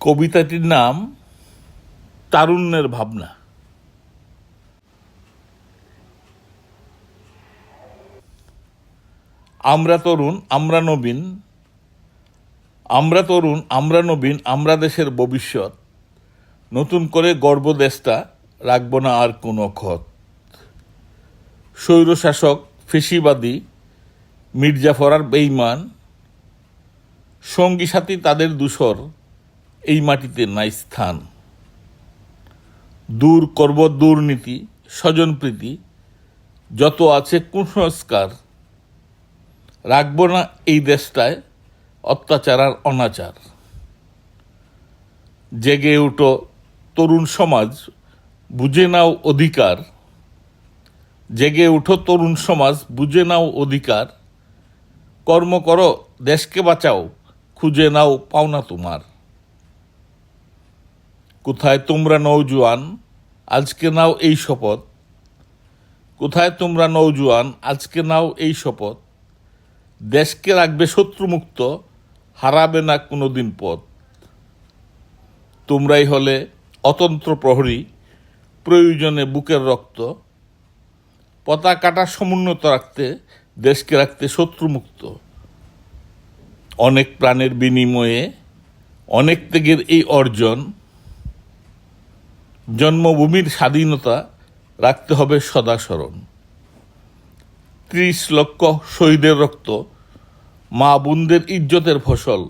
কবিতাটির নাম তারুণ্যের ভাবনা। আমরা তরুণ, আমরা নবীন, আমরা তরুণ, আমরা নবীন, আমরা দেশের ভবিষ্যৎ। নতুন করে গর্ব দেশটা রাখব না আর কোনো ক্ষত স্বৈরশাসক, ফেসিবাদী, মির্জাফরার বেইমান সঙ্গী সাথী তাদের দূষর। এই মাটিতে নাই স্থান। দূর করব দুর্নীতি স্বজনপ্রীতি যত আছে কুসংস্কার। রাখব না এই দেশটায় অত্যাচার আর অনাচার। জেগে উঠো তরুণ সমাজ, বুঝে নাও অধিকার। জেগে উঠো তরুণ সমাজ, বুঝে নাও অধিকার। কর্ম করো, দেশকে বাঁচাও, খুঁজে নাও পাওনা তোমার। কোথায় তোমরা নৌজোয়ান আজকে নাও এই শপথ। কোথায় তোমরা নৌজোয়ান আজকে নাও এই শপথ। দেশকে রাখবে শত্রুমুক্ত, হারাবে না কোনো দিন পথ। তোমরাই হলে অতন্ত্র প্রহরী, প্রয়োজনে বুকের রক্ত। পতাকাটা সমুন্নত রাখতে, দেশকে রাখতে শত্রুমুক্ত। অনেক প্রাণের বিনিময়ে, অনেক ত্যাগের এই অর্জন জন্মভূমির স্বাধীনতা রাখতে হবে সদা স্মরণ ত্রিশ লক্ষ শহীদের রক্ত, মা বোনদের ইজ্জতের ফসল।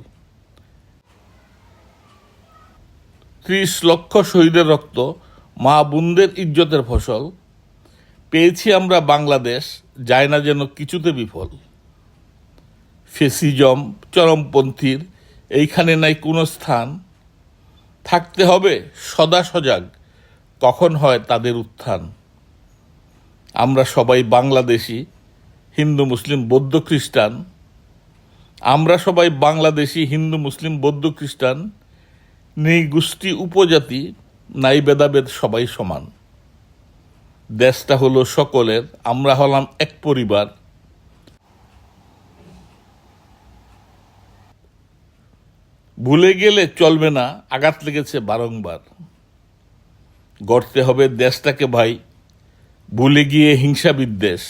ত্রিশ লক্ষ শহীদের রক্ত, মা বোনদের ইজ্জতের ফসল। পেয়েছি আমরা বাংলাদেশ, যায় না যেন কিছুতে বিফল। ফেসিজম, চরমপন্থীর, এইখানে নাই কোনো স্থান। থাকতে হবে সদা সজাগ। কখন হয় তাদের উত্থান। আমরা সবাই বাংলাদেশি, হিন্দু, মুসলিম, বৌদ্ধ খ্রিস্টান। আমরা সবাই বাংলাদেশি, হিন্দু, মুসলিম, বৌদ্ধ খ্রিস্টান। নেই গোষ্ঠী, উপজাতি, নাই ভেদাভেদ, সবাই সমান। দেশটা হলো সকলের, আমরা হলাম এক পরিবার। ভুলে গেলে চলবে না, আঘাত লেগেছে বারংবার। গড়তে হবে দেশটাকে ভাই। ভুলে গিয়ে হিংসা বিদ্বেষ।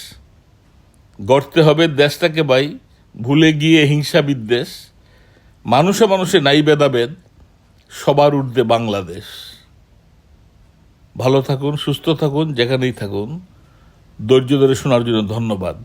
গড়তে হবে দেশটাকে ভাই, ভুলে গিয়ে হিংসা বিদ্বেষ। মানুষে মানুষে নাই ভেদাভেদ, সবার ঊর্ধ্বে বাংলাদেশ। ভালো থাকুন, সুস্থ থাকুন, যেখানেই থাকুন। ধৈর্য ধরে শোনার জন্য ধন্যবাদ।